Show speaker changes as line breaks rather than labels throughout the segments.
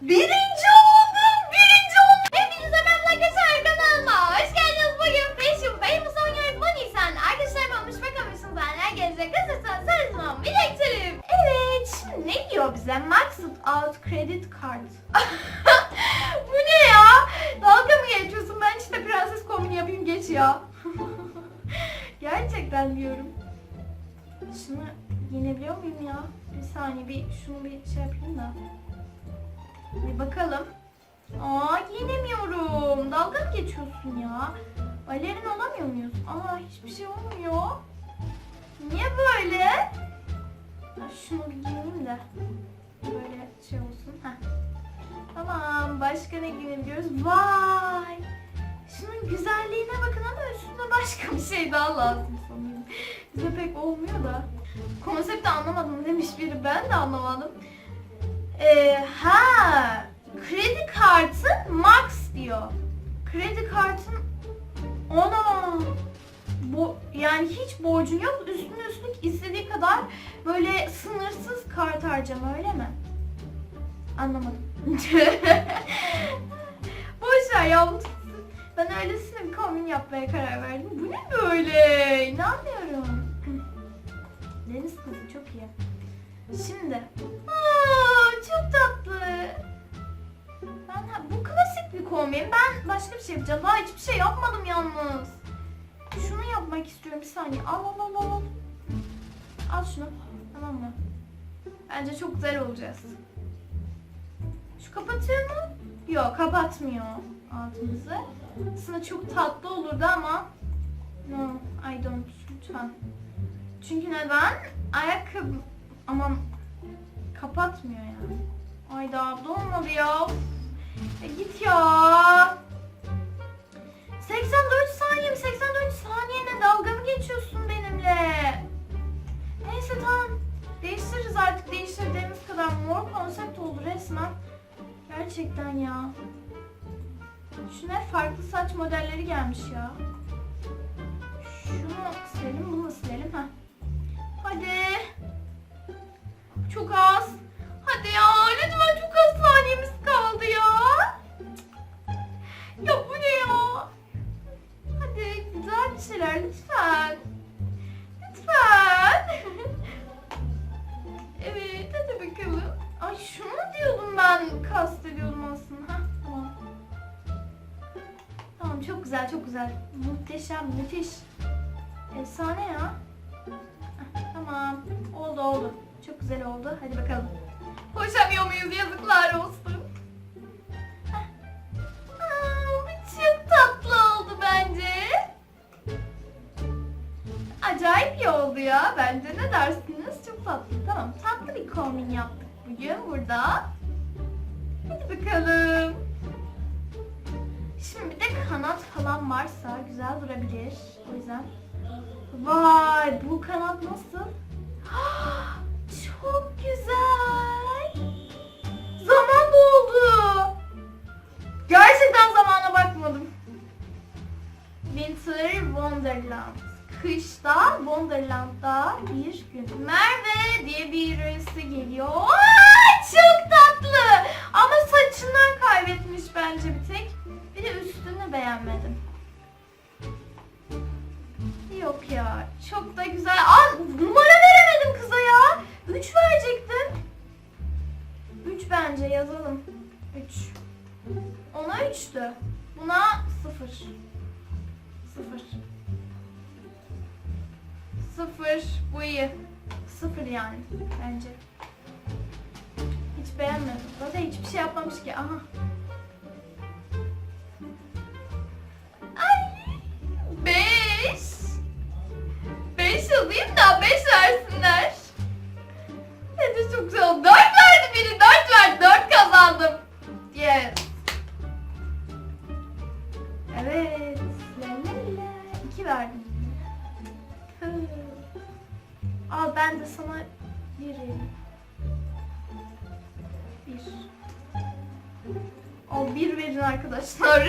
Birinci oldum. Birinci oldum. Hepinize merhaba arkadaşlar kanalıma. Hoş geldiniz bugün. Beşim benim son yarışma Nisan. Arkadaşlar olmuş bakamıyorsunuz. Neler gelecek. Kısırsan sarısından biriktirim. Evet. Şimdi ne diyor bize? Maxed out credit card. Bu ne ya? Dalga mı geçiyorsun? Ben işte prenses kombini yapayım geç ya. Gerçekten diyorum. Şunu yenebiliyor muyum ya? Bir saniye bir şunu bir şey yapayım da. Bir bakalım. Aa yenemiyorum. Dalga mı geçiyorsun ya? Balerin olamıyor muyuz? Aa hiçbir şey olmuyor. Niye böyle? Ha, şunu bir giyeyim de. Böyle şey olsun. Heh. Tamam. Başka ne giyebiliyoruz? Vay. Şunun güzelliğine bakın ama üstünde başka bir şey daha lazım sanırım. Bize pek olmuyor da. Konsepti anlamadım demiş biri. Ben de anlamadım. Ee, ha, kredi kartın max diyor. Kredi kartın ona bo yani hiç borcun yok. Üstüne üstlük istediği kadar böyle sınırsız kart harcama öyle mi? Anlamadım. Boş ver ya. Ben öylesine bir kombin yapmaya karar verdim. Bu ne böyle? İnanmıyorum. Deniz kızı çok iyi. Şimdi. Aa, çok tatlı. Ben bu klasik bir kombin. Ben başka bir şey yapacağım. Daha hiçbir şey yapmadım yalnız. Şunu yapmak istiyorum bir saniye. Al al al al. Al şunu. Tamam mı? Bence çok güzel olacağız. Şu kapatıyor mu? Yok kapatmıyor altımızı. Aslında çok tatlı olurdu ama no I don't lütfen. Çünkü neden? Ayakkabı ama kapatmıyor yani. Ay daha abla olmadı ya. E git ya. 84 saniye mi? 84 saniyene dalga mı geçiyorsun benimle? Neyse tamam. Değiştiririz artık değiştirdiğimiz kadar mor konsept oldu resmen. Gerçekten ya. Şu ne farklı saç modelleri gelmiş ya. Şunu silelim bunu silelim ha. Hadi. Çok az. Hadi ya lütfen çok az saniyemiz kaldı ya. Ya bu ne ya? Hadi güzel bir şeyler lütfen. Lütfen. evet hadi bakalım. Ay şunu diyordum ben kastediyordum aslında. Heh, tamam. Tamam çok güzel çok güzel. Muhteşem müthiş. Efsane ya. Heh, tamam oldu oldu. Çok güzel oldu. Hadi bakalım. Koşamıyor muyuz yazıklar olsun. Aa, bu çok tatlı oldu bence. Acayip iyi oldu ya. Bence ne dersiniz? Çok tatlı. Tamam tatlı bir kombin yaptık bugün burada. Hadi bakalım. Şimdi bir de kanat falan varsa güzel durabilir. O yüzden. Vay bu kanat nasıl? Çok güzel. Zaman doldu. Gerçekten zamana bakmadım. Winter Wonderland. Kışta Wonderland'da bir gün. Merve diye birisi geliyor. Bu iyi. 0 yani bence. Hiç beğenmedim. Zaten hiçbir şey yapmamış ki. Aha. Ay. 5. 5 alayım da 5 versinler. Bence çok güzel. 4 verdi biri 4 verdi 4 kazandım. Yes. Evet. La la la. 2 verdim. Al ben de sana 1 vereyim. 1. Al 1 verin arkadaşlar.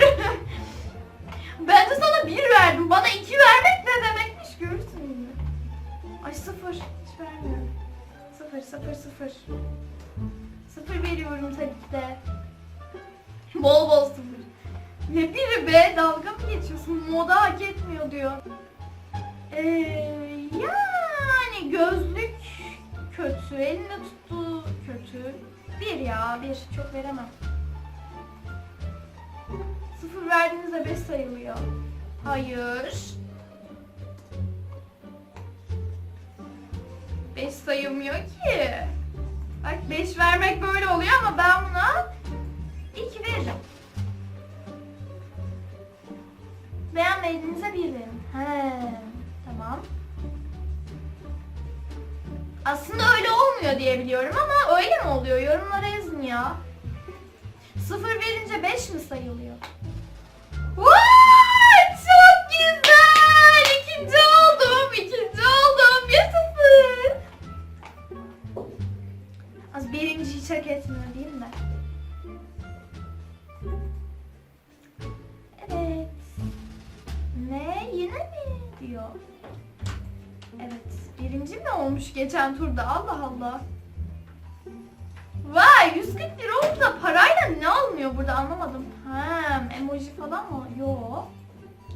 ben de sana 1 verdim. Bana 2 vermek ne demekmiş görürsün yine. Ay 0. Hiç vermiyorum. 0 0 0. 0 veriyorum tabii ki de. bol bol sıfır. Ne biri be dalga mı geçiyorsun? Moda hak etmiyor diyor. Ee, yani gözlük kötü, elinde tuttuğu kötü. Bir ya, bir. Çok veremem. Sıfır verdiğinizde beş sayılıyor. Hayır. Beş sayılmıyor ki. Bak beş vermek böyle oluyor ama ben buna iki veririm. Beğenmediğinize bir verin. He, tamam. Aslında öyle olmuyor diye biliyorum ama öyle mi oluyor? Yorumlara yazın ya. Sıfır verince beş mi sayılıyor? Vay! Çok güzel! İkinci oldum, ikinci oldum. Yaşasın! Az birinci hiç hak etmiyor değil? Evet. Ne? Yine mi? Diyor. Evet. Birinci mi olmuş geçen turda? Allah Allah. Vay 140 lira oldu da parayla ne alınıyor burada anlamadım. Ha, emoji falan mı? Yo.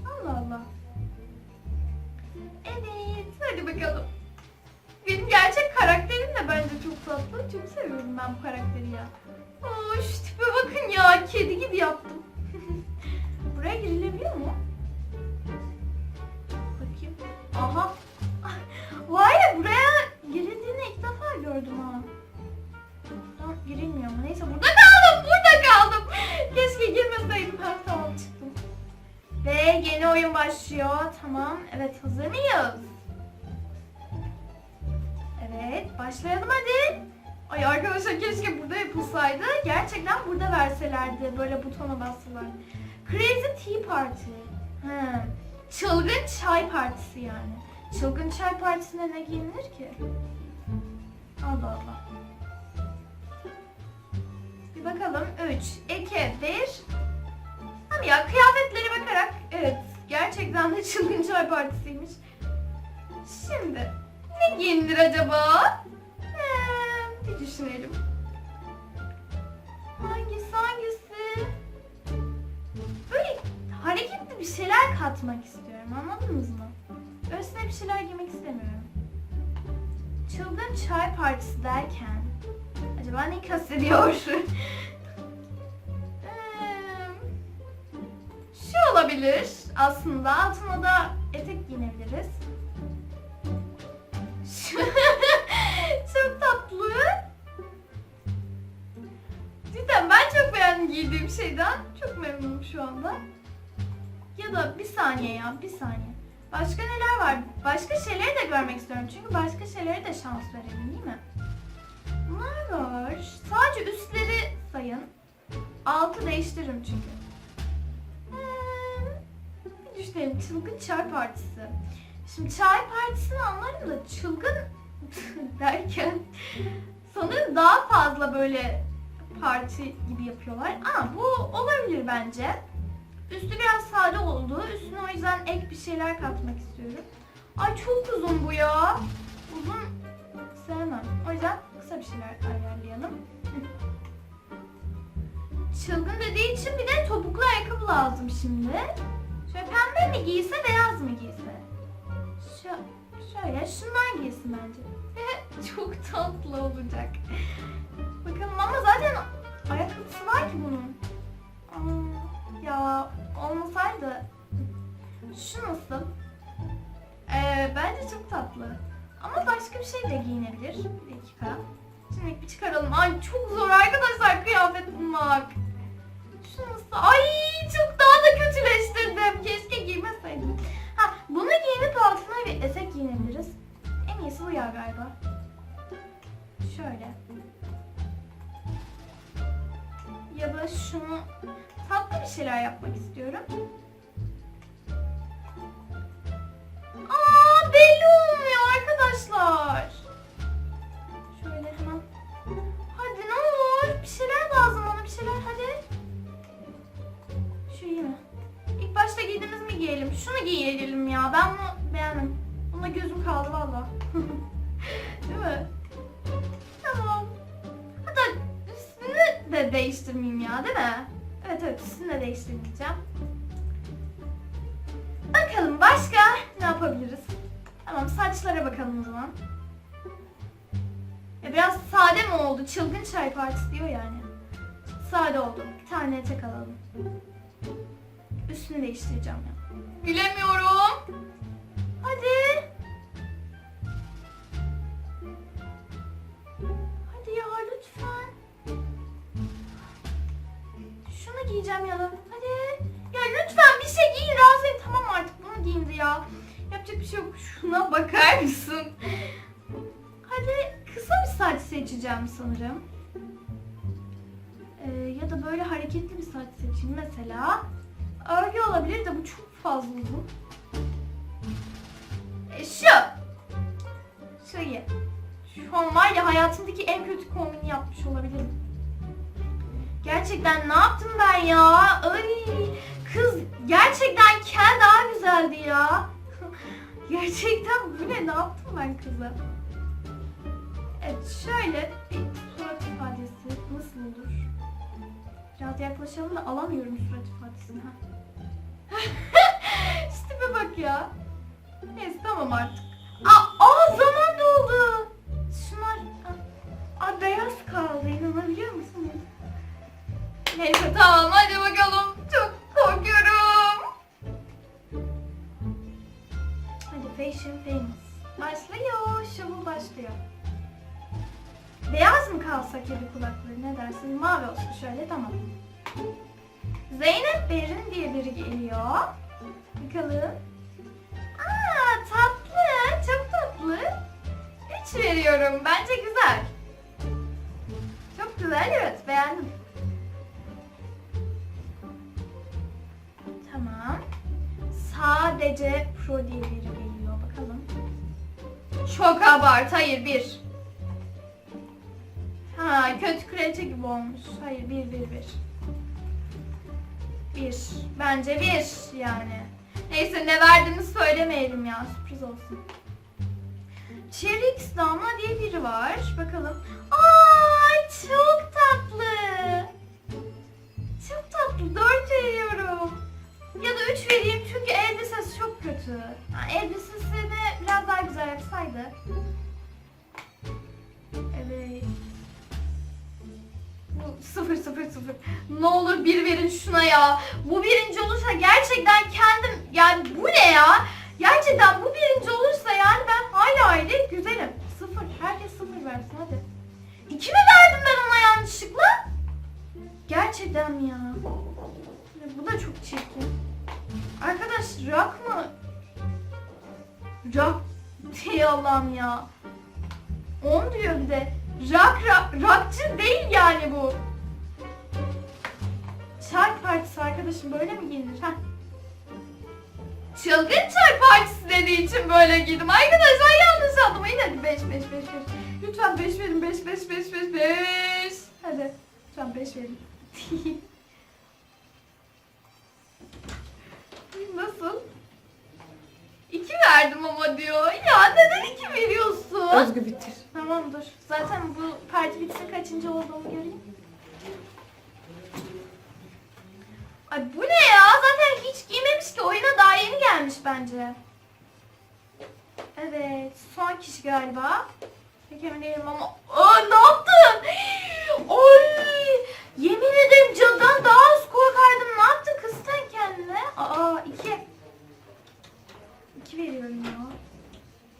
Allah Allah. Evet hadi bakalım. Benim gerçek karakterim de bence çok tatlı. Çok seviyorum ben bu karakteri ya. Aa, şu tipe bakın ya. Kedi gibi yaptım. Buraya girilebiliyor mu? Bakayım. Aha. Gördüm ha. Buradan girilmiyor mu? Neyse burada kaldım. Burada kaldım. Keşke girmeseydim. Ha, tamam çıktım. Ve yeni oyun başlıyor. Tamam. Evet hazır mıyız? Evet başlayalım hadi. Ay arkadaşlar keşke burada yapılsaydı. Gerçekten burada verselerdi. Böyle butona bassalar. Crazy Tea Party. Ha. Çılgın çay partisi yani. Çılgın çay partisine ne giyinilir ki? Allah Allah. Bir bakalım. 3, 2, 1. Tamam ya kıyafetlere bakarak evet gerçekten de çılgın çay partisiymiş. Şimdi ne giyinilir acaba? Ee, bir düşünelim. Hangisi hangisi? Böyle hareketli bir şeyler katmak istiyorum anladınız mı? Öylesine bir şeyler giymek istemiyorum. Çılgın çay partisi derken acaba ne kastediyor? Şu olabilir aslında. Altına da etek giyinebiliriz. Çok tatlı. Cidden ben çok beğendim giydiğim şeyden. Çok memnunum şu anda. Ya da bir saniye ya bir saniye. Başka neler var? Başka şeyleri de görmek istiyorum. Çünkü başka şeylere de şans verelim değil mi? Bunlar var. Sadece üstleri sayın. Altı değiştiririm çünkü. Hmm, düşünelim. Çılgın çay partisi. Şimdi çay partisini anlarım da çılgın derken sanırım daha fazla böyle parti gibi yapıyorlar. Aa bu olabilir bence. Üstü biraz sade oldu. Üstüne o yüzden ek bir şeyler katmak istiyorum. Ay çok uzun bu ya. Uzun sevmem. O yüzden kısa bir şeyler ayarlayalım. Çılgın dediği için bir de topuklu ayakkabı lazım şimdi. Şöyle pembe mi giyse beyaz mı giyse? Şu, şöyle şundan giysin bence. çok tatlı olacak. Bakalım ama zaten ayakkabısı var ki bunun. Aa, ya olmasaydı. Şu nasıl? Ee, bence çok tatlı. Ama başka bir şey de giyinebilir. Bir dakika. Şimdi bir çıkaralım. Ay çok zor arkadaşlar kıyafet bulmak. Şu nasıl? Ay çok daha da kötüleştirdim. Keşke giymeseydim. Ha bunu giyinip altına bir etek giyinebiliriz. En iyisi bu ya galiba. Şöyle. Ya da şunu tatlı bir şeyler yapmak istiyorum. Aa belli olmuyor arkadaşlar. Şöyle hemen. Hadi ne olur bir şeyler lazım bana bir şeyler hadi. Şu iyi mi? İlk başta giydiğimiz mi giyelim? Şunu giyelim ya. Ben bunu beğendim. Buna gözüm kaldı valla. Değil mi? Tamam. Hatta üstünü de değiştirmeyeyim ya değil mi? Evet üstünü de değiştirmeyeceğim. Bakalım başka ne yapabiliriz? Tamam saçlara bakalım o zaman. Ya biraz sade mi oldu? Çılgın çay partisi diyor yani. Sade oldu. Bir tane etek alalım. Üstünü değiştireceğim ya. Gülemiyorum. Seçeceğim sanırım. Ee, ya da böyle hareketli bir saç seçeyim mesela. Örgü olabilir de bu çok fazla uzun. E, şu. Şu iyi. Şu an var ya hayatımdaki en kötü kombini yapmış olabilirim. Gerçekten ne yaptım ben ya? Ay, kız gerçekten kel daha güzeldi ya. gerçekten bu ne? Ne yaptım ben kıza? Evet şöyle bir surat ifadesi nasıl olur? Biraz yaklaşalım da alamıyorum surat ifadesini. İşte bir bak ya. Neyse tamam artık. Aa, aa zaman doldu. Şunlar aa, beyaz kaldı inanabiliyor musunuz? Neyse tamam hadi bakalım. Çok korkuyorum. Hadi fashion famous. Başlıyor. Şovun başlıyor. Beyaz mı kalsak ya da kulakları ne dersin? Mavi olsun şöyle tamam. Zeynep Berin diye biri geliyor. Bakalım. Aa tatlı. Çok tatlı. Üç veriyorum. Bence güzel. Çok güzel evet beğendim. Tamam. Sadece pro diye biri geliyor. Bakalım. Çok abart. Hayır bir. Ha kötü kraliçe gibi olmuş. Hayır bir bir bir. Bir. Bence bir yani. Neyse ne verdiğini söylemeyelim ya. Sürpriz olsun. Cherix Damla diye biri var. Bakalım. Ay çok tatlı. Çok tatlı. Dört veriyorum. Ya da üç vereyim çünkü elbisesi çok kötü. Yani elbisesini biraz daha güzel yapsaydı. Evet. Sıfır sıfır sıfır. Ne olur bir verin şuna ya. Bu birinci olursa gerçekten kendim yani bu ne ya? Gerçekten bu birinci olursa yani ben hala aile güzelim. Sıfır. Herkes sıfır versin hadi. İki mi verdim ben ona yanlışlıkla? Gerçekten mi? Ya Bu da çok çirkin. Arkadaş rak mı? Rak. Ey Allah'ım ya. 10 diyor bir de. Rak, rak, rakçı değil yani bu. Çay partisi arkadaşım böyle mi giyinir? Heh. Çılgın çay partisi dediği için böyle giydim. Arkadaşlar yanlış anlamayın. Hadi 5 5 5 5. Lütfen 5 verin. 5 5 5 5 5. Hadi. Lütfen 5 verin. Nasıl? 2 verdim ama diyor. Ya neden 2 veriyorsun?
Özgü bitir.
Tamam dur. Zaten bu parti bitse kaçıncı olduğumu göreyim. Ay bu ne ya? Zaten hiç giymemiş ki. Oyuna daha yeni gelmiş bence. Evet. Son kişi galiba. Pek emin değilim ama... Aa, ne yaptın? Oy! Yemin ederim cadıdan daha az korkardım. Ne yaptın kız sen kendine? Aa iki. İki veriyorum ya.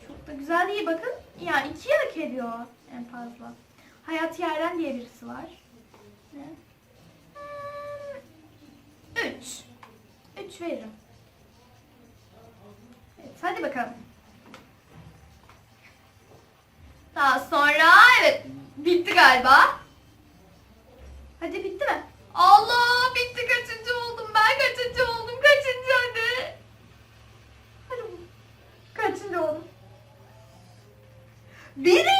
Çok da güzel değil bakın. Yani iki hak ediyor en fazla. Hayat Yaren diye birisi var. Hmm, Üç. Üç veririm. Evet hadi bakalım. Daha sonra evet bitti galiba. Hadi bitti mi? Allah bitti kaçıncı oldum ben kaçıncı oldum kaçıncı hadi. Hadi